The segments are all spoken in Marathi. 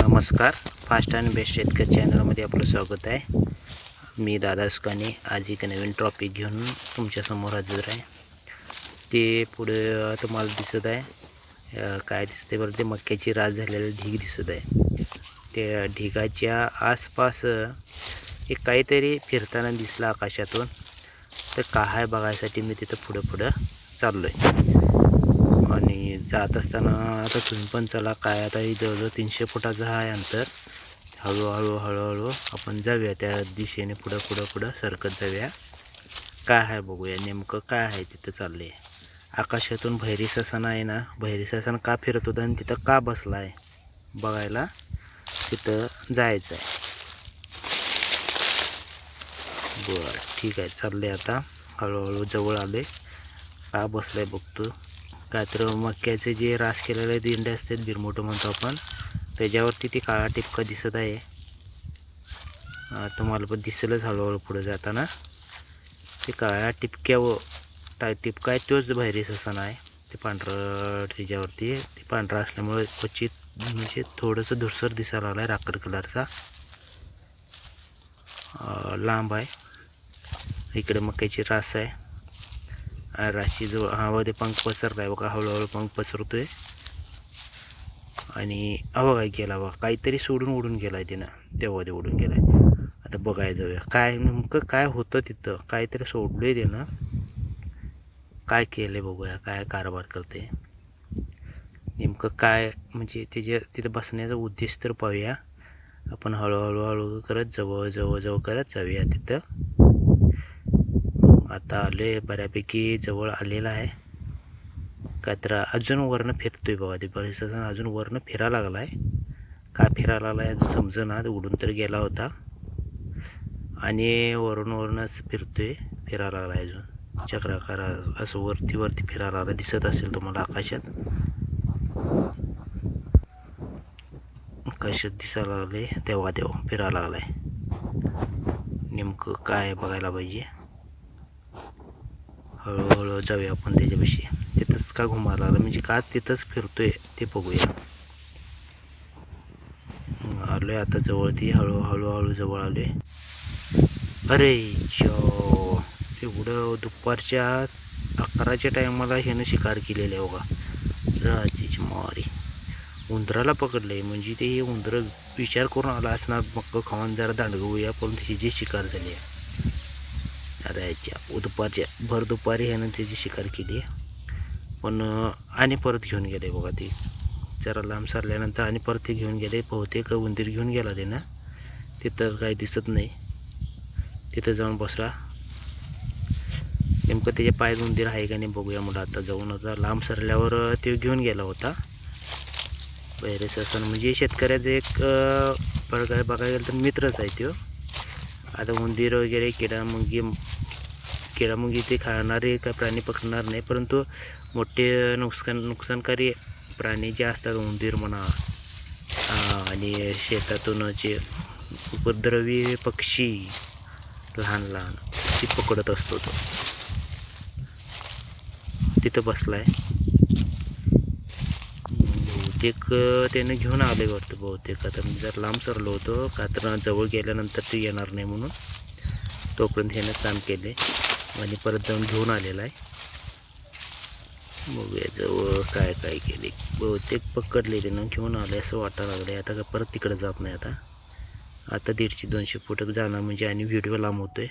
नमस्कार. फास्ट अँड बेस्ट शेतकरी चॅनलमध्ये आपलं स्वागत आहे. मी दादा सुकाने. आज एक नवीन टॉपिक घेऊन तुमच्यासमोर हजर आहे. ते पुढे तुम्हाला दिसत आहे. काय दिसते बरं ते मक्याची रास झालेलं ढीग दिसत आहे. त्या ढिगाच्या आसपास एक काहीतरी फिरताना दिसलं आकाशातून. तर काय आहे बघायसाठी मी तिथं पुढं पुढं चाललो आहे जात असताना आता तुम्ही पण चला काय आता जवळजवळ तीनशे फुटाचं आहे अंतर. हळूहळू हळूहळू आपण जाऊया त्या दिशेने पुढं पुढं पुढं सरकत जाऊया. काय आहे बघूया नेमकं काय आहे तिथं चाललं आहे आकाशातून भैरी ससन आहे ना भैरी ससन का फिरत होतं आणि तिथं का बसला आहे बघायला तिथं जायचं आहे बरं ठीक आहे चालले आता. हळूहळू जवळ आले का बसलं आहे बघतो का तर मक्याचे जे रास केलेले दिंडे असतात बिरमोटं म्हणतो आपण त्याच्यावरती ती काळा टिपका दिसत आहे. तुम्हाला पण दिसेलच हळूहळू पुढे जाताना. ते काळ्या टिपक्यावर टा टिपका आहे तोच बाहेरीस असा आहे ते पांढरं त्याच्यावरती ते पांढरं असल्यामुळे क्वचित म्हणजे थोडंसं धुरसर दिसायला लागला आहे राकड कलरचा लांब आहे. इकडे मक्याची रास आहे. राशीजवळ हा जवळ हवामध्ये पंख पसरला आहे बघा हळूहळू पंख पसरतो आहे आणि हवा काय गेला बघा काहीतरी सोडून उडून गेला आहे तिनं तेव्हा ते उडून गेलाय. आता बघायला जाऊया काय नेमकं काय होतं तिथं काहीतरी सोडलं आहे त्यानं काय केलंय बघूया काय कारभार करते नेमकं काय म्हणजे त्याच्या तिथं बसण्याचा उद्देश तर पाहूया. आपण हळूहळू हळू करत जवळ जवळ जवळ करत जाऊया तिथं. आता लय बऱ्यापैकी जवळ आलेला आहे. का तर अजून वरनं फिरतोय बाबा ते बरेच अजून वरनं फिरा लागला आहे का फिरा लागला आहे अजून समजेना उडून तर गेला होता. आणि वरून वरूनच फिरतोय फिरा लागला आहे अजून. चक्राकार असं वरती वरती फिरा लागला दिसत असेल तुम्हाला आकाशात. आकाशात दिसायला लागले तेव्हा तेव्हा फिरा लागलाय. नेमकं काय बघायला पाहिजे? हळूहळू जाऊया आपण त्याच्यापाशी. तिथंच का घुमायला लागला म्हणजे का तिथंच फिरतोय ते बघूया. आलोय आता जवळ ती हळूहळू हळू जवळ आलोय. अरे चो एवढं दुपारच्या अकराच्या टायमाला ह्यानं शिकार केलेला आहे बघा. राजेची मारी. उंदराला पकडलंय म्हणजे ते हे उंदरं विचार करून आला असणार मक्क खाऊन जरा दांडगवूया पण त्याची जी शिकार झाली. आहे राहायच्या. दुपारच्या भर दुपारी ह्यानं त्याची शिकार केली. पण आणि परत घेऊन गेले बघा ती. जरा लांब सरल्यानंतर आणि परत ते घेऊन गेले. बहुतेक उंदीर घेऊन गेला ते ना तिथं काही दिसत नाही. तिथं जाऊन बसला. नेमकं त्याच्या पायात उंदीर आहे का नाही बघूया मुलं आता जाऊन आता लांब सरल्यावर तो ते घेऊन गेला होता. बैरेस सण म्हणजे शेतकऱ्याचं एक अं, बघायला गेलं तर मित्रच आहे तो. आता उंदीर वगैरे किडामुंगी किडामुंगी ते खाणारे काय प्राणी पकडणार नाही परंतु मोठे नुकसान नुकसानकारी प्राणी जे असतात उंदीर म्हणा आणि शेतातून जे उपद्रवी पक्षी लहान लहान ती पकडत असतो तो. तिथं बसला आहे बहुतेक त्यानं घेऊन आले वाटतं बहुतेक. आता मी जर लांब सरलो होतो का तर जवळ गेल्यानंतर ते येणार नाही म्हणून. तोपर्यंत ह्यानं काम केले आणि परत जाऊन घेऊन आलेला आहे. बघूया जवळ काय काय केले बहुतेक पकडले त्यानं घेऊन आले असं वाटायला लागलं आता का परत तिकडे जात नाही आता. आता दीडशे दोनशे फुट जाणार म्हणजे आणि व्हिडिओ लांब होतोय.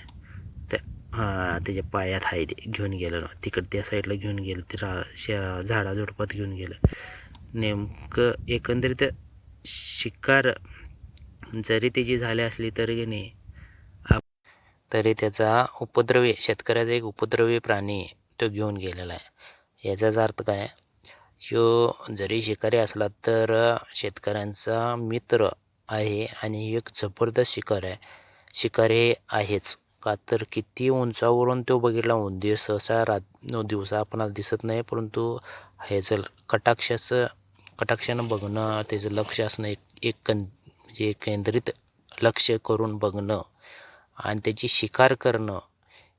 त्या हां त्याच्या पायात आहे ते. घेऊन गेलं ना. तिकडं त्या साईडला घेऊन गेलं. ते रा शा झाडाझुडपात घेऊन गेलं. नेमकं एकंदरीत शिकार जरी त्याची झाली असली तरी की नाही आप- तरी त्याचा उपद्रवी शेतकऱ्याचा एक उपद्रवी प्राणी तो घेऊन गेलेला आहे. याचाच अर्थ काय? जो जरी शिकारी असला तर शेतकऱ्यांचा मित्र आहे आणि एक जबरदस्त शिकार आहे. शिकार हे आहेच. का तर किती उंचावरून तो बघितला उंदीर सहसा रात दिवसा आपणाला दिसत नाही परंतु ह्याचं कटाक्षाचं कटाक्षानं बघणं त्याचं लक्ष असणं एक एक कं म्हणजे एक केंद्रित लक्ष करून बघणं आणि त्याची शिकार करणं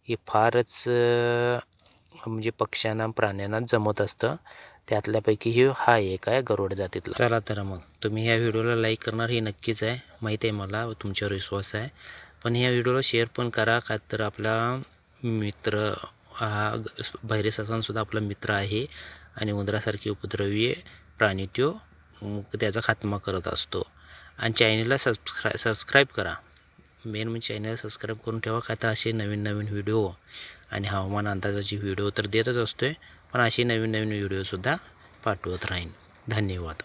हे फारच म्हणजे पक्ष्यांना प्राण्यांना जमत असतं. त्यातल्यापैकी ही हा एक आहे गरुड जातीतला. चला तर मग तुम्ही ह्या व्हिडिओला लाईक करणार हे नक्कीच आहे. माहीत आहे मला तुमच्यावर विश्वास आहे. पण ह्या व्हिडिओला शेअर पण करा का तर आपला मित्र हा बहिरे ससांसुद्धा आपला मित्र आहे आणि उंदरासारखी उपद्रवी प्राणी तो त्याचा खात्मा करत असतो. आणि चॅनेलला सबस्क्राय सबस्क्राईब करा. मेन म्हणजे चॅनल सबस्क्राईब करून ठेवा का तर असे नवीन नवीन व्हिडिओ आणि हवामान अंदाजाची व्हिडिओ तर देतच असतो आहे पण असे नवीन नवीन व्हिडिओसुद्धा पाठवत राहीन. धन्यवाद.